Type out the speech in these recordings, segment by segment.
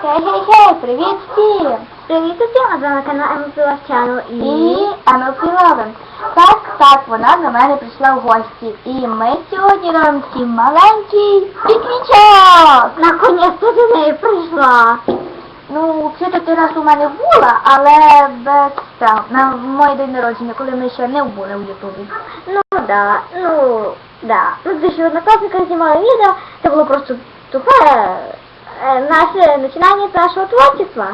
Хей-хей-хей, привіт всім! Привіт усім, а з вами канал Емофіла Channel І. MLP Так, так, вона до мене прийшла в гості. І ми сьогодні робимо такий маленький пікнічок. Наконець-то до неї прийшла. Ну, взагалі ти раз у мене була, але без там, на мій день народження, коли ми ще не були в Ютубі. Ну да, ну да. Ну ти ще однокласника знімали відео, це було просто тупе наше починання з нашого творчества.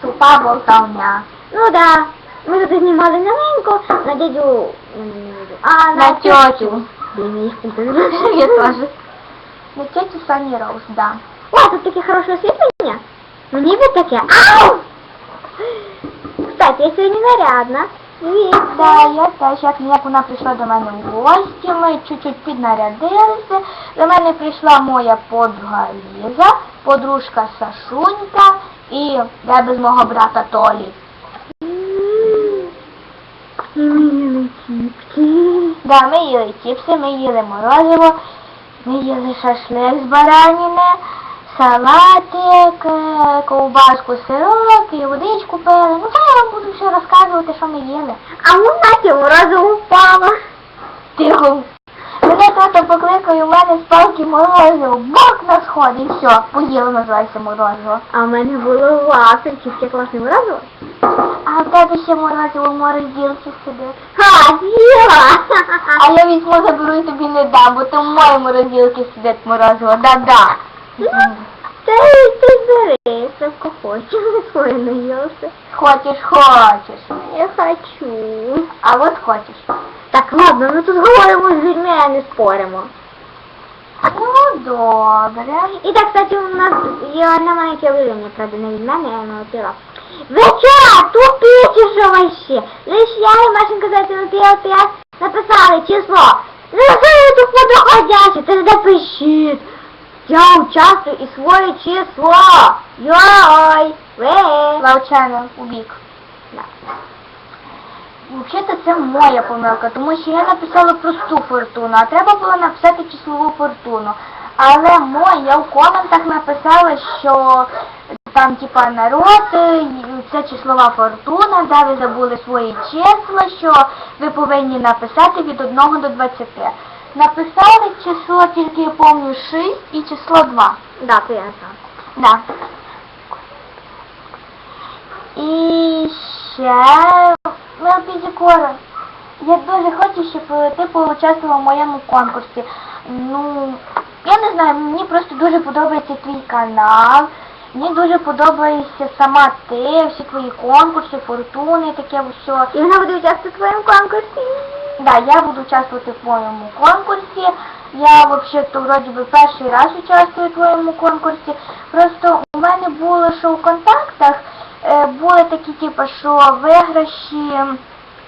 Тупа болтовня. Ну да. Ми тут знімали маленько на дядю... А, На тьотю. Блін, я теж. На тетю Сані Роуз, да. О, тут таке хороше освітлення. Ну ніби таке. Ау! Кстати, я сьогодні нарядна. Да, я теж, як, як вона прийшла до мене в гості, ми чуть-чуть піднарядилися. До мене прийшла моя подруга Ліза, подружка Сашунька і я без мого брата Толі. І мені чіпки. Да, ми їли чіпси, ми їли морозиво, ми їли шашлик з бараніни, салатик, е, ковбаску, сирок і водичку пили. Ну, та я вам буду все розказувати, що ми їли. А у Наті морозиво впало. Тихо. Тато покликав, у мене з палки морозиво, бок на сход, і все, поїло називається морозиво. А в мене було вафельки, таке класне морозиво. А в тебе ще морозиво в морозилці сидить. Ха, з'їла. А я візьму, заберу і тобі не дам, бо то в моїй морозилці сидить морозиво, да-да. Ну, Та й ти бери, сколько хочеш, своє наїлся. Хочеш, хочеш. Я хочу. А от хочеш. Так, ладно, ми тут говоримо з людьми, а не споримо. Ну, добре. І так, кстати, у нас є одне маленьке об'явлення, правда, не від мене, я налетіла. Ви чо, тупите що вообще? Лиш я і Машенька Зайцева ЛТС написали число. Ну, я тут подоходяще, це не пишіть. Я участвую і своє число. Йой, ви. Лавчана, у бік. Да. Взагалі це моя помилка, тому що я написала просту фортуну, а треба було написати числову фортуну. Але моя, я в коментах написала, що там типа народ, е, це числова фортуна, де ви забули свої числа, що ви повинні написати від 1 до 20. Написали число, тільки я пам'ятаю 6 і число 2. Да, то я знаю. Да. І ще Мелпізікора. Я дуже хочу, щоб ти поучаствував в моєму конкурсі. Ну, я не знаю, мені просто дуже подобається твій канал. Мені дуже подобається сама ти, всі твої конкурси, фортуни, таке все. І вона буде участвувати в твоєму конкурсі. Да, я буду участвувати в твоєму конкурсі. Я вообще-то вроді би перший раз участвую в твоєму конкурсі. Просто у мене було, що в контактах були такі, типу, що виграші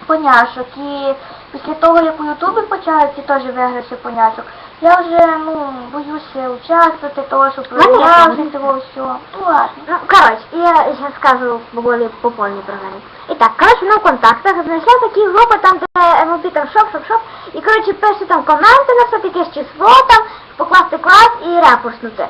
поняшок. І після того, як у Ютубі почали ці теж виграші поняшок, я вже ну боюся участвувати, того, що проявляти того всього. Ну ладно. Ну, короче, я сейчас скажу более по полной программе. Итак, короче, на контактах знайшла такі групи, там, де MLB там шоп, шоп, шоп, і, короче, пише там коменти на все, якесь число там, покласти клас і репостнути.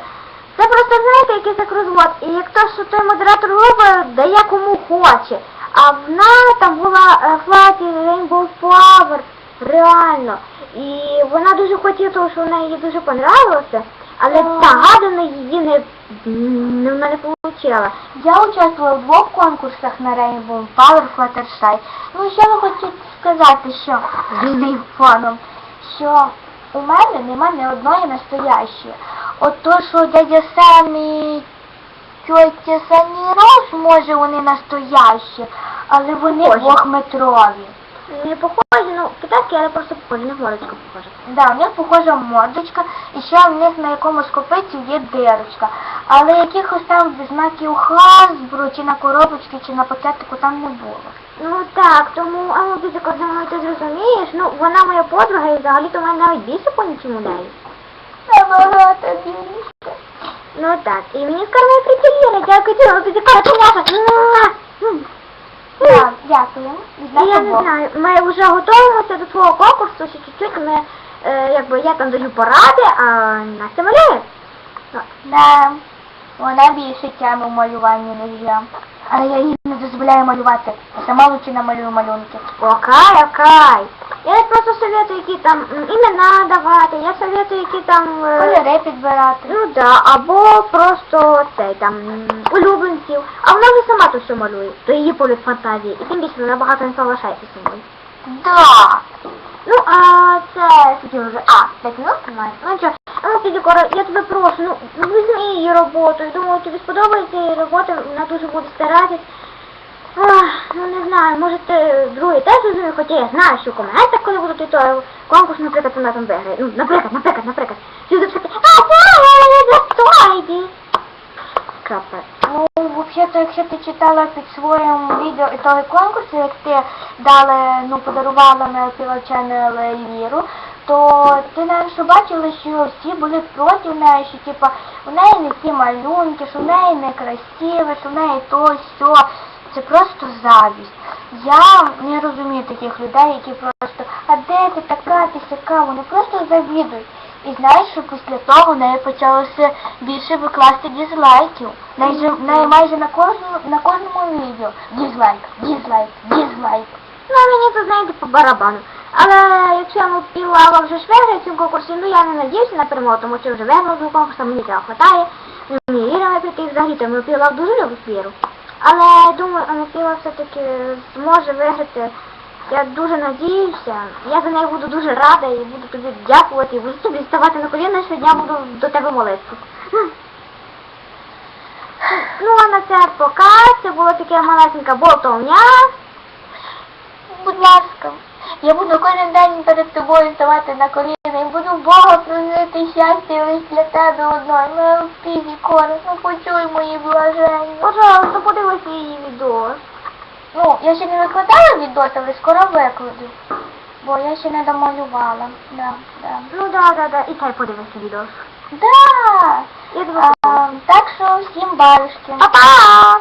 Це просто, знаєте, якийсь як розвод. І як то, що той модератор групи дає кому хоче. А вона там була е, Флаті Rainbow Flower, реально. І вона дуже хотіла, того, що вона їй дуже понравилося, але та гадана її не, не, в мене получила. Я участвувала в двох конкурсах на Rainbow Power Fluttershy. Ну, що ви хочете сказати, що з фоном, що у мене нема ні одної настоящої. От то, що дядя Сем і тьотя Сані Роуз, може, вони настоящі, але вони Похожі. двохметрові. Не похожі, ну, китайські, але просто похожі, на морочку похожі. Да, у них похожа мордочка, і ще в них на якомусь копиці є дирочка. Але якихось там знаків Hasbro, чи на коробочці, чи на пакетику там не було. Ну так, тому, а ну ти ти зрозумієш, ну вона моя подруга і взагалі-то в мене навіть більше по нічому неї. Набагато більше. Ну так, і мені скоро моя приколіна, дякую тебе, ти така коняка. Так, дякую. Я не знаю, ми вже готуємося до твого конкурсу, ще чуть-чуть ми, е, якби, я там даю поради, а Настя малює. Так. Да. Вона більше тяме в малюванні, ніж я. Але я їй не дозволяю малювати. Сама лучше намалюю малюнки. Окай, окай. Я просто советую, які там імена давати, я советую, які там... е, Кольори підбирати. Ну да, або просто цей там улюбленців. А вона вже сама то все малює, то її політ фантазії. І тим більше вона багато не соглашається зі мною. Да. Ну, а це скільки вже? А, 5 минут немає. Ну а ну піди, Кора, я тебе прошу, ну візьми її роботу. Я думаю, тобі сподобається її робота, вона дуже буде старатись. Ну не знаю, може ти другий теж візьми, хоча я знаю, що в коментах, коли будуть і то конкурс, наприклад, вона там виграє. Ну, наприклад, наприклад, наприклад. Люди такі, а це достойді. Крапка. Ну, взагалі-то, якщо ти читала під своїм відео і того конкурсу, як ти дали, ну, подарувала на півчану Ельвіру, то ти, навіть, що бачила, що всі були проти неї, що, типа, у неї не ті малюнки, що в неї не красиве, що в неї то, сьо. Це просто завість. Я не розумію таких людей, які просто, а де ти така, ти сяка, вони просто завідують. І знаєш, що після того в неї почалося більше викласти дізлайків. В неї, же- в неї майже на кожному, на кожному відео. Дізлайк, дізлайк, дізлайк. Ну, мені тут знаєте по барабану. Але якщо я Пілава вже ж виграє в цьому конкурсі, ну я не надіюся на перемогу, тому що вже виграла цього конкурсу, мені цього хватає. Ну, Мені віра прийти взагалі, тому Пілав дуже любить віру. Але я думаю, Анапіла все-таки зможе виграти. Я дуже надіюся. Я за неї буду дуже рада і буду тобі дякувати, і буду тобі ставати на коліна, щодня буду до тебе молитися. Ну, а на це пока. Це було таке малесенька болтовня. Я буду кожен день перед тобою ставати на коліна і буду Бога просити щастя лише для тебе одної. Пізі користь, ну почуй мої блаження. Пожалуйста, подивися її відео. Ну, я ще не викладала відео, але скоро викладу. Бо я ще не домалювала. Да, да. Ну да, да, да. І цей подивися відео. Да! Я тебе А, так що всім баюшки. Па-па!